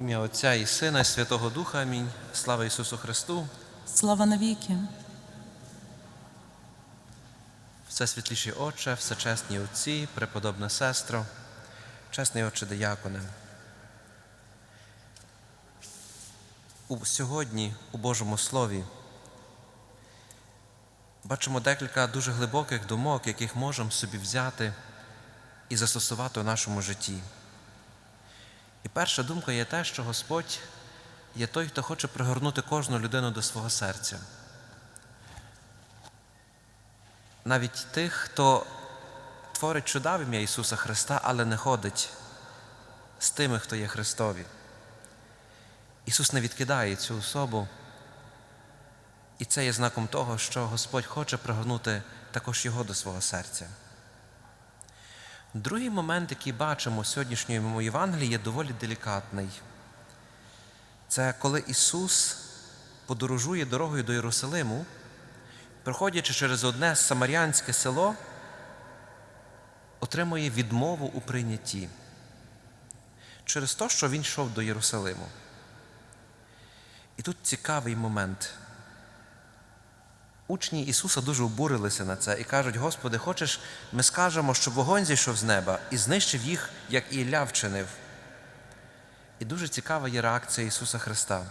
Ім'я Отця і Сина, і Святого Духа. Амінь. Слава Ісусу Христу. Слава навіки. Все світліші Отче, всечесні Отці, преподобна сестро, чесний Отче Дияконе. У, сьогодні у Божому Слові бачимо декілька дуже глибоких думок, яких можемо собі взяти і застосувати у нашому житті. І перша думка є те, що Господь є той, хто хоче пригорнути кожну людину до свого серця. навіть тих, хто творить чуда в ім'я Ісуса Христа, але не ходить з тими, хто є Христові. Ісус не відкидає цю особу, і це є знаком того, що Господь хоче пригорнути також Його до свого серця. Другий момент, який бачимо в сьогоднішньому Євангелії, є доволі делікатний. Це коли Ісус подорожує дорогою до Єрусалиму, проходячи через одне самарянське село, отримує відмову у прийнятті через те, що він йшов до Єрусалиму. І тут цікавий момент. Учні Ісуса дуже обурилися на це і кажуть: Господи, хочеш, ми скажемо, що вогонь зійшов з неба і знищив їх, як і Ілля вчинив. І дуже цікава є реакція Ісуса Христа.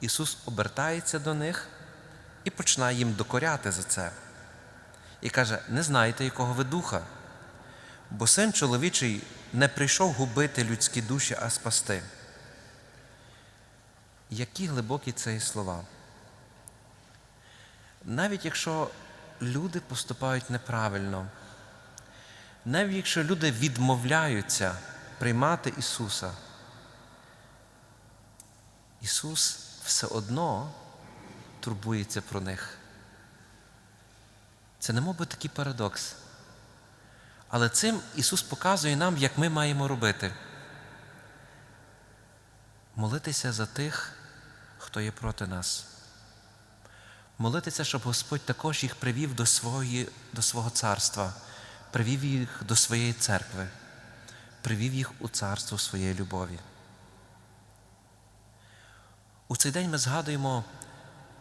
Ісус обертається до них і починає їм докоряти за це. І каже: не знаєте, якого ви духа, бо син чоловічий не прийшов губити людські душі, а спасти. Які глибокі це слова. Навіть якщо люди поступають неправильно, навіть якщо люди відмовляються приймати Ісуса, Ісус все одно турбується про них. Це не мов би такий парадокс. Але цим Ісус показує нам, як ми маємо робити. Молитися за тих, хто є проти нас. Молитися, щоб Господь також їх привів до, свої, до свого царства, привів їх до своєї церкви, привів їх у царство своєї любові. У цей день ми згадуємо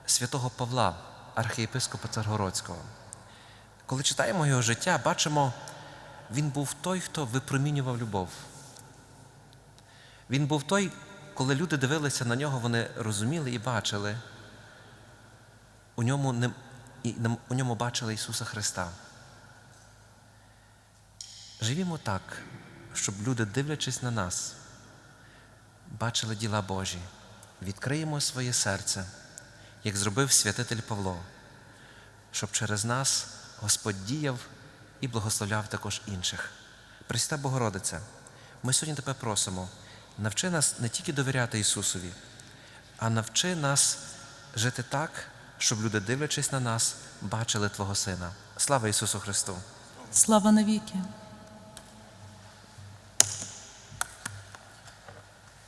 святого Павла, архієпископа Царгородського. Коли читаємо його життя, бачимо, він був той, хто випромінював любов. Він був той, коли люди дивилися на нього, вони розуміли і бачили, у ньому, не, у ньому бачили Ісуса Христа. Живімо так, щоб люди, дивлячись на нас, бачили діла Божі. Відкриємо своє серце, як зробив святитель Павло, щоб через нас Господь діяв і благословляв також інших. Пресвята Богородиця, ми сьогодні тебе просимо, навчи нас не тільки довіряти Ісусові, а навчи нас жити так, щоб люди, дивлячись на нас, бачили Твого Сина. Слава Ісусу Христу! Слава навіки.